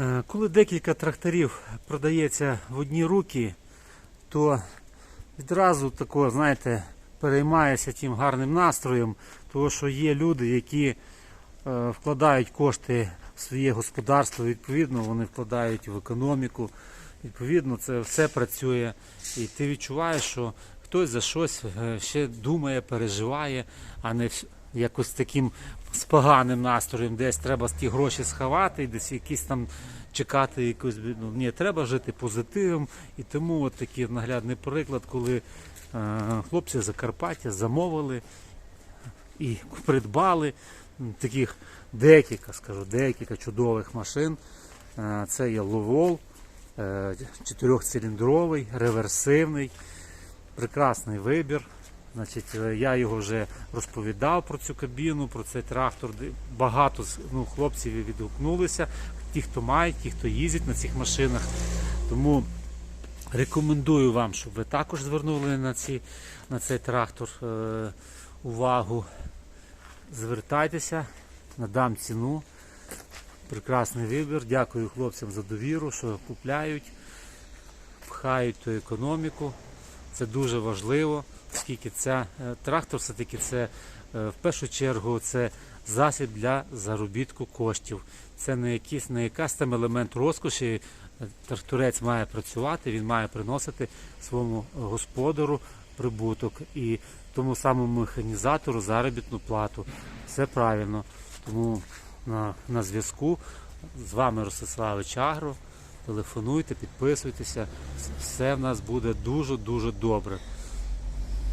Е, Коли декілька тракторів продається в одні руки, то відразу тако, знаєте, переймаєшся тим гарним настроєм, тому що є люди, які е, вкладають кошти в своє господарство, відповідно, вони вкладають в економіку. Відповідно, це все працює. І ти відчуваєш, що хтось за щось е, ще думає, переживає, а не вс- якось таким з поганим настроєм, десь треба ті гроші сховати, десь якісь там чекати якусь. Ну, ні, треба жити позитивом. І тому от такий наглядний приклад, коли е, хлопці Закарпаття замовили і придбали таких декілька, скажу, декілька чудових машин. Е, Це є Ловол, е, реверсивний, прекрасний вибір. Значить, е, я його вже розповідав про цю кабіну, про цей трактор. Багато ну, хлопців відгукнулися, ті, хто мають, ті, хто їздять на цих машинах. Тому рекомендую вам, щоб ви також звернули на, ці, на цей трактор е, увагу. Звертайтеся, надам ціну. Прекрасний вибір. Дякую хлопцям за довіру, що купляють, пхають ту економіку. Це дуже важливо, оскільки ця е, трактор все-таки це е, в першу чергу це засіб для заробітку коштів. Це не якийсь не якась там елемент розкоші. Е, Тракторець має працювати, він має приносити своєму господару прибуток і тому самому механізатору заробітну плату. Все правильно. Тому на, на зв'язку з вами Ростиславич Агро. Телефонуйте, підписуйтеся. Все в нас буде дуже-дуже добре.